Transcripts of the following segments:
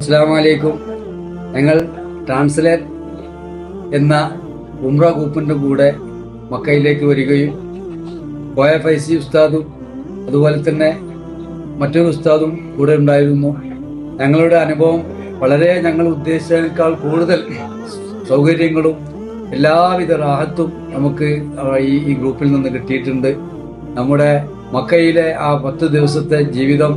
അസ്സാമലൈക്കും ഞങ്ങൾ ട്രാൻസ്ലേറ്റ് എന്ന ഉംറ ഗ്രൂപ്പിന്റെ കൂടെ മക്കയിലേക്ക് വരികയും കോയ ഫൈസി ഉസ്താദും അതുപോലെ തന്നെ മറ്റൊരു ഉസ്താദും കൂടെ ഉണ്ടായിരുന്നു. ഞങ്ങളുടെ അനുഭവം വളരെ ഞങ്ങൾ ഉദ്ദേശിച്ചതിനേക്കാൾ കൂടുതൽ സൗകര്യങ്ങളും എല്ലാവിധ റാഹത്തും നമുക്ക് ഈ ഈ ഗ്രൂപ്പിൽ നിന്ന് കിട്ടിയിട്ടുണ്ട്. നമ്മുടെ മക്കയിലെ ആ പത്ത് ദിവസത്തെ ജീവിതം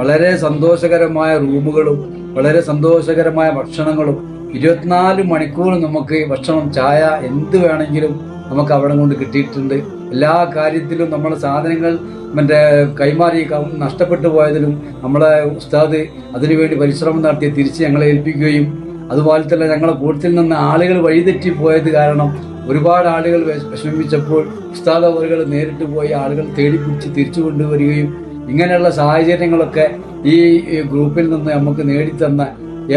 വളരെ സന്തോഷകരമായ റൂമുകളും വളരെ സന്തോഷകരമായ ഭക്ഷണങ്ങളും ഇരുപത്തിനാല് മണിക്കൂർ നമുക്ക് ഭക്ഷണം ചായ എന്ത് വേണമെങ്കിലും നമുക്ക് അവിടെ കൊണ്ട് കിട്ടിയിട്ടുണ്ട്. എല്ലാ കാര്യത്തിലും നമ്മുടെ സാധനങ്ങൾ മറ്റേ കൈമാറി നഷ്ടപ്പെട്ടു പോയതിലും നമ്മളെ ഉസ്താദ് അതിനുവേണ്ടി പരിശ്രമം നടത്തി തിരിച്ച് ഞങ്ങളെ ഏൽപ്പിക്കുകയും അതുപോലെ തന്നെ ഞങ്ങളെ കൂട്ടത്തിൽ നിന്ന് ആളുകൾ വഴിതെറ്റി പോയത് കാരണം ഒരുപാട് ആളുകൾ വിഷ- വിഷമിച്ചപ്പോൾ ഉസ്താദ് അവറുകൾ നേരിട്ട് പോയി ആളുകൾ തേടിപ്പിടിച്ച് തിരിച്ചു കൊണ്ടുവരികയും ഇങ്ങനെയുള്ള സാഹചര്യങ്ങളൊക്കെ ഈ ഗ്രൂപ്പിൽ നിന്ന് നമുക്ക് നേടിത്തന്ന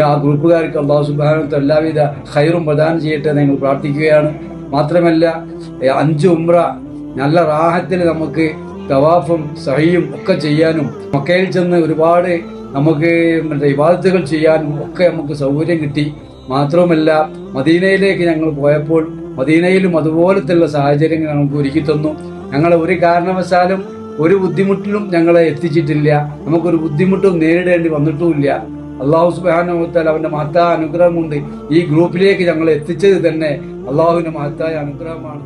ആ ഗ്രൂപ്പുകാർക്ക് അള്ളാഹു സുബാനത്ത് എല്ലാവിധ ഹൈറും പ്രദാനം ചെയ്യട്ടെ നിങ്ങൾ പ്രാർത്ഥിക്കുകയാണ്. മാത്രമല്ല അഞ്ച് ഉംറ നല്ല റാഹത്തിൽ നമുക്ക് തവാഫും സഹിയും ഒക്കെ ചെയ്യാനും മക്കയിൽ ചെന്ന് ഒരുപാട് നമുക്ക് മറ്റേ ഇബാദത്തുകൾ ചെയ്യാനും ഒക്കെ നമുക്ക് സൗകര്യം കിട്ടി. മാത്രവുമല്ല മദീനയിലേക്ക് ഞങ്ങൾ പോയപ്പോൾ മദീനയിലും അതുപോലത്തെയുള്ള സാഹചര്യങ്ങൾ നമുക്ക് ഒരുക്കി തന്നു. ഞങ്ങൾ ഒരു കാരണവശാലും ഒരു ബുദ്ധിമുട്ടിലും ഞങ്ങളെ എത്തിച്ചിട്ടില്ല. നമുക്കൊരു ബുദ്ധിമുട്ടും നേരിടേണ്ടി വന്നിട്ടുമില്ല. അള്ളാഹു സുബാനുത്താൽ അവന്റെ മഹത്തായ അനുഗ്രഹം കൊണ്ട് ഈ ഗ്രൂപ്പിലേക്ക് ഞങ്ങളെ എത്തിച്ചത് തന്നെ അള്ളാഹുവിന്റെ മഹത്തായ അനുഗ്രഹമാണ്.